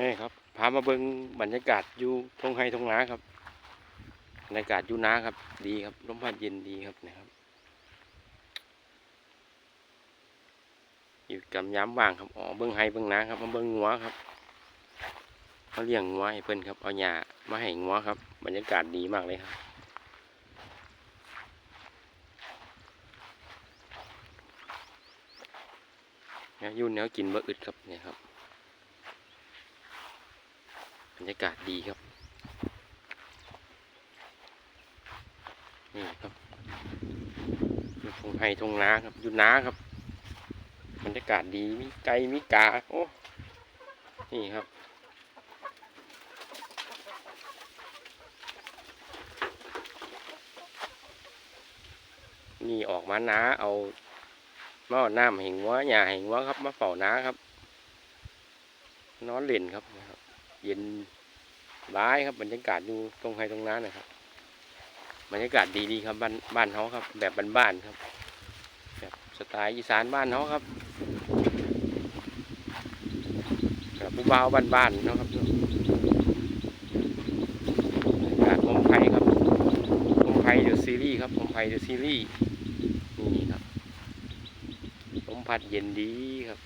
นี่ครับ พามาเบิ่งบรรยากาศอยู่ทงไฮทงนาครับ บรรยากาศอยู่นาครับ ดีครับลมพัดเย็นดีครับนะครับ อยู่กับย้ำว่างครับอ๋อเบิ่งไฮเบิ่งนาครับมาเบิ่งงัวครับเขาเลี้ยงงัวให้เพิ่นครับ เอาหญ้ามาให้งัวครับ บรรยากาศดีมากเลยครับเนี่ยอยุ่นแนวกินเบ่อึดครับเนี่ยครับ บ รยากาศดีครับ นี่ครับทงไฮทงนาครับอยู่นาครับบรรยากาศดีมีไก่มีกาโอ้นี่ครับนี่ออกมาน้าเอาหมาเอน้ำแห่งวัวหญ้าแห่งวัวครับมาเฝ้าน้าครับ นอนเล่นครับนครับเย็น ร้ายครับบรรยากาศดูตรงไฮตรงนั้นนะครับบรรยากาศดีๆครับบ้านบ้านเขาครับ แบบบ้านๆครับ แบบสไตล์อีสานบ้านเขาครับแบบผู้บ่าวบ้านๆเนาะครับบรรยากาศผมไพครับผมไพเดอะซีรีส์ครับผมไพเดอะซีรีส์นี่ครับลมพัดเย็นดีครับ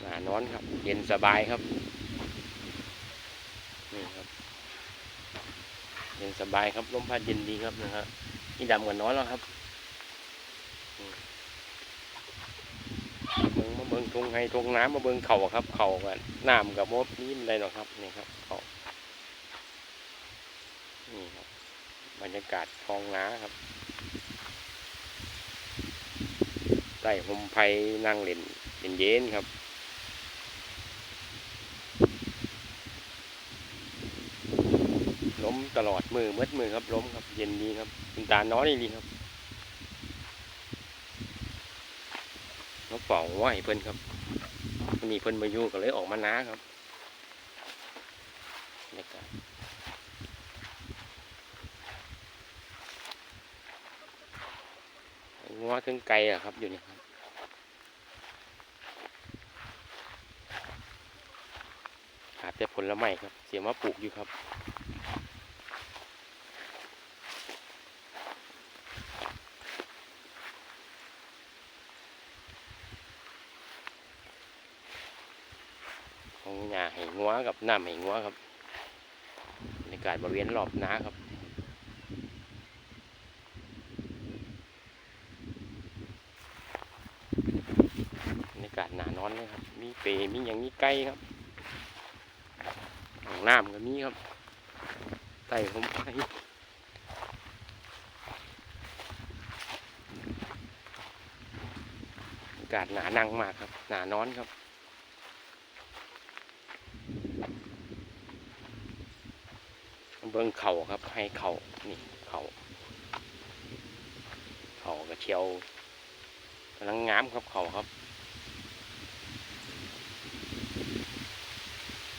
หนานอนครับ เย็นสบายครับนี่ครับ เย็นสบายครับลมพัดเย็นดีครับนะฮะนี่ดำกว่าน้อนแล้วครับอืมเบิงมาเบิงทงไฮทงน้ำมาเบิงเข่าครับ เข่ากันน้ำกับมดนี่อะไรหรอครับนี่ครับเข่านี่ครับบรรยากาศท้องน้าครับใต้ห่มไผ่นั่งเล่นเย็นๆครับ ล้ม ตลอดมือมืดมือครับล้มครับ เย็นดีครับคุณตาน้อยดีครับนกเป่าไหวเพิ่นครับวันนี้เพิ่นมาอยู่ก็เลยออกมาน้าครับงัวถึงไกลอะครับอยู่นี่ครับขาดแต่ผลไม้ครับ เสียมาปลูกอยู่ครับ ของหญ้าหงัวกับน้ำให้งัวครับบรรยากาศบริเวณรอบนาครับบรรยากาศหนานอนเลยครับ มีเปมีอย่างมีไก่ครับของน้ำก็มีครับไต่ผมไปบรรยากาศหนานั่งมากครับ หนานอนครับ เบิ้งเข่าครับ ให้เข่านี่เข่าเข่ากระเชียวกำลังงามครับเข่าครับ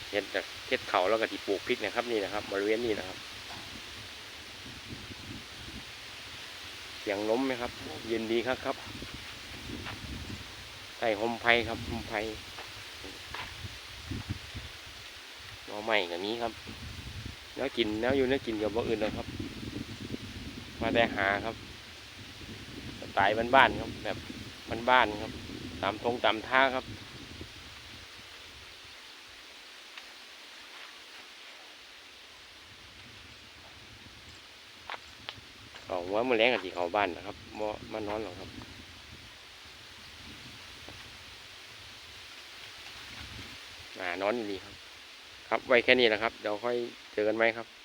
เห็ดจากเห็ดเข่าแล้วก็ที่ปลูกพริกนะครับนี่นะครับบริเวณนี้นะครับ เสียงล้มไหมครับ เย็นดีครับครับใต้หมไผ่ครับหมไผ่หน่อไม้กับนี้ครับ แล้วกินแล้วอยู่แล้วกินกับบ่อื่นเลยครับ มาแต่หาครับสไตล์บ้านๆครับ แบบบ้านๆครับ ตามทงตามท่าครับเขาว่ามือแรงกับที่เขาบ้านนะครับบ่มานอนหรอกครับมานอนดีครับ ครับไว้แค่นี้นะครับ เดี๋ยวค่อยเจอกันไหมครับ